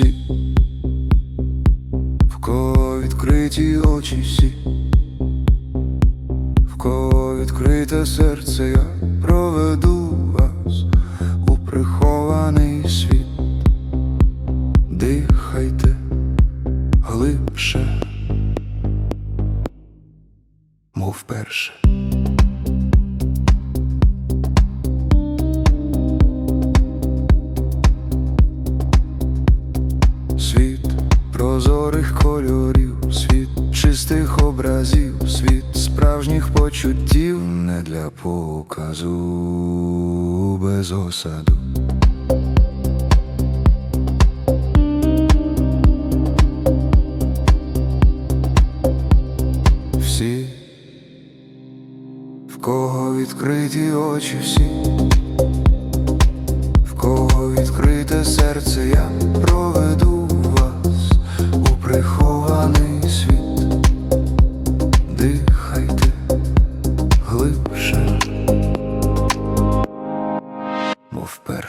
світ, в кого відкриті очі всі, в кого відкрите серце, я проведу вас у прихований світ. Дихайте глибше, мов перше. Прозорих кольорів, світ чистих образів, світ справжніх почуттів не для показу без осаду. Всі, в кого відкриті очі всі, в кого відкрите серце, я проведу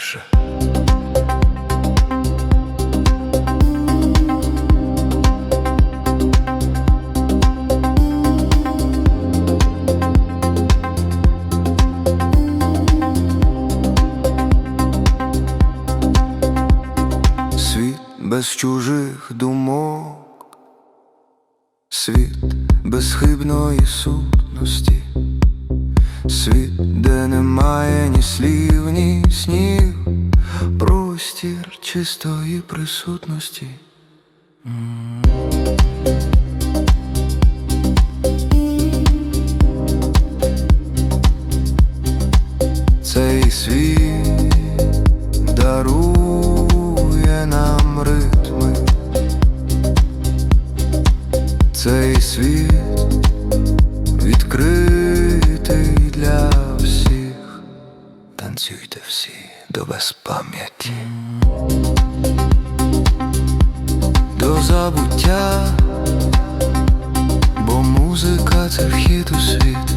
перше. Світ без чужих думок, світ безхибної сутності, світ, де немає ні слів, ні снів, простір чистої присутності. Цей світ дарує нам ритми, цей світ відкритий Танцюйте всі до безпам'яті, до забуття, бо музика це вхід у світ.